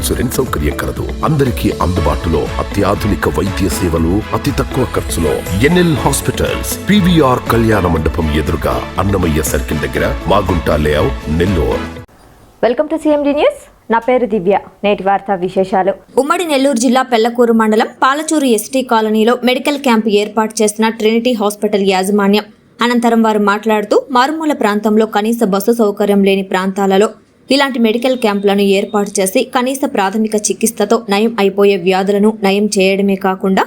Insurance సౌకర్యం కలదు. అందరికీ అందుబాటులో అత్యాధునిక వైద్య సేవలు అతి తక్కువ ఖర్చులో. ఎన్ఎల్ హాస్పిటల్స్ పివిఆర్ కళ్యాణ మండపం ఎదురుగా అన్నమయ్య సర్కిల్ దగ్గర Magunta layout Nellore. Welcome to CMD news. నా పేరు దివ్య. నేటి వార్తా విశేషాలు. ఉమ్మడి నెల్లూరు జిల్లా పెళ్ళకూరు మండలం పాలచూరు ఎస్టీ కాలనీలో మెడికల్ క్యాంపు ఏర్పాటు చేసిన ట్రినిటీ హాస్పిటల్ యాజమాన్యం. అనంతరం వారు మాట్లాడుతూ మారుమూల ప్రాంతంలో కనీస బస్సు సౌకర్యం లేని ప్రాంతాలలో ఇలాంటి మెడికల్ క్యాంపులను ఏర్పాటు చేసి కనీస ప్రాథమిక చికిత్సతో నయం అయిపోయే వ్యాధులను నయం చేయడమే కాకుండా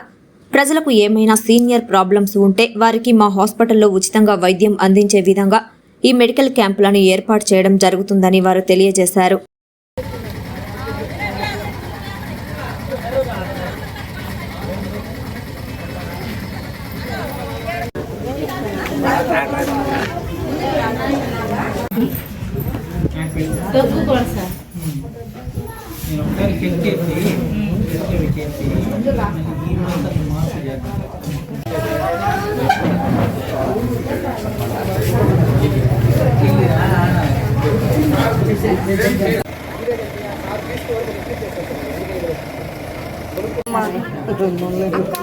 ప్రజలకు ఏమైనా సీనియర్ ప్రాబ్లమ్స్ ఉంటే వారికి మా హాస్పిటల్లో ఉచితంగా వైద్యం అందించే విధంగా ఈ మెడికల్ క్యాంపులను ఏర్పాటు చేయడం జరుగుతుందని వారు తెలియజేశారు. నేను ఒకసారి చెక్ చేసి చెక్ చేసి ఈ మాత్రం మార్పు చేద్దాం ఆ,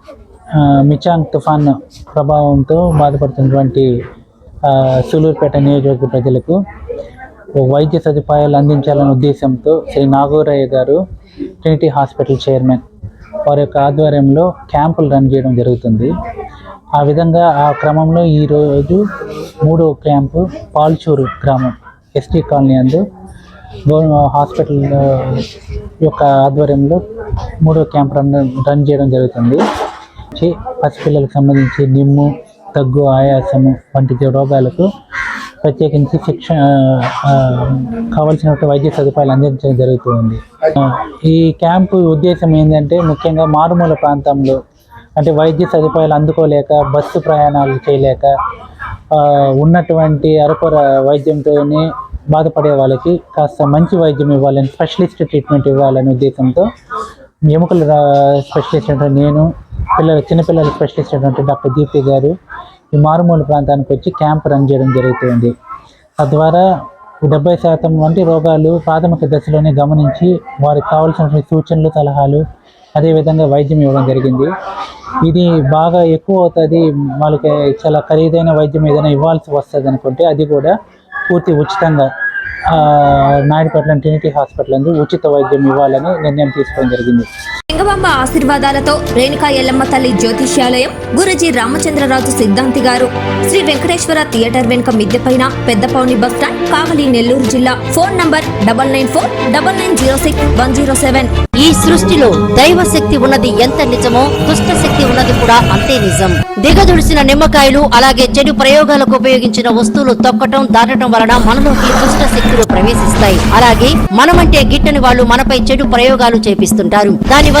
మిచాంగ్ తుఫాన్ ప్రభావంతో బాధపడుతున్నటువంటి సూలూరుపేట నియోజకవర్గ ప్రజలకు వైద్య సదుపాయాలు అందించాలనే ఉద్దేశంతో శ్రీ నాగూరయ్య గారు ట్రినిటీ హాస్పిటల్ చైర్మన్ వారి యొక్క ఆధ్వర్యంలో క్యాంపులు రన్ చేయడం జరుగుతుంది. ఆ విధంగా ఆ క్రమంలో ఈరోజు మూడో క్యాంపు పాల్చూరు గ్రామం ఎస్టీ కాలనీ అందు హాస్పిటల్ యొక్క ఆధ్వర్యంలో మూడో క్యాంప్ రన్ రన్ చేయడం జరుగుతుంది. సంబంధించి పసిపిల్లలకు సంబంధించి నిమ్ము దగ్గు ఆయాసము వంటి రోగాలకు ప్రత్యేకించి శిక్షణ ఆ, కావాల్సిన వైద్య సదుపాయాలు అందించడం జరుగుతుంది. ఈ క్యాంపు ఉద్దేశం ఏంటంటే ముఖ్యంగా మారుమూల ప్రాంతంలో అంటే వైద్య సదుపాయాలు అందుకోలేక బస్సు ప్రయాణాలు చేయలేక ఉన్నటువంటి అరకొర వైద్యంతోనే బాధపడే వాళ్ళకి కాస్త మంచి వైద్యం ఇవ్వాలని స్పెషలిస్ట్ ట్రీట్మెంట్ ఇవ్వాలనే ఉద్దేశంతో ఎముకలు స్పెషలిస్ట్ అంటే నేను పిల్లలు చిన్నపిల్లల స్పెషలిస్ట్ అంటే డాక్టర్ దీప్తి గారు ఈ మారుమూల ప్రాంతానికి వచ్చి క్యాంప్ రన్ చేయడం జరుగుతుంది. తద్వారా డెబ్బై శాతం వంటి రోగాలు ప్రాథమిక దశలోనే గమనించి వారికి కావాల్సిన సూచనలు సలహాలు అదేవిధంగా వైద్యం ఇవ్వడం జరిగింది. ఇది బాగా ఎక్కువ అవుతుంది వాళ్ళకి చాలా ఖరీదైన వైద్యం ఏదైనా ఇవ్వాల్సి వస్తుంది అనుకుంటే అది కూడా పూర్తి ఉచితంగా ఆ, నాయుడుపేట ట్రినిటీ హాస్పిటల్ అందు ఉచిత వైద్యం ఇవ్వాలని నిర్ణయం తీసుకోవడం జరిగింది. లింగబాంబ ఆశీర్వాదాలతో రేణుకా ఎల్లమ్మ తల్లి జ్యోతిష్యాలయం గురజీ రామచంద్రరాజు సిద్ధాంతి గారు. శ్రీ వెంకటేశ్వర థియేటర్ వెనుక మిద్దెపైన పెద్దపౌని బస్ స్టాండ్ కావలి నెల్లూరు జిల్లా. Phone number double nine four double nine zero six one zero seven. ఈ సృష్టిలో దైవ శక్తి ఉన్నది ఎంత నిజమో దుష్ట శక్తి ఉన్నది కూడా అంతే నిజం. దిగదుడిసిన నిమ్మకాయలు అలాగే చెడు ప్రయోగాలకు ఉపయోగించిన వస్తువులు తొక్కటం దాటడం వలన మనలోకి దుష్ట శక్తులు ప్రవేశిస్తాయి. అలాగే మనమంటే గిట్టని వాళ్ళు మనపై చెడు ప్రయోగాలు చేపిస్తుంటారు. దానివల్ల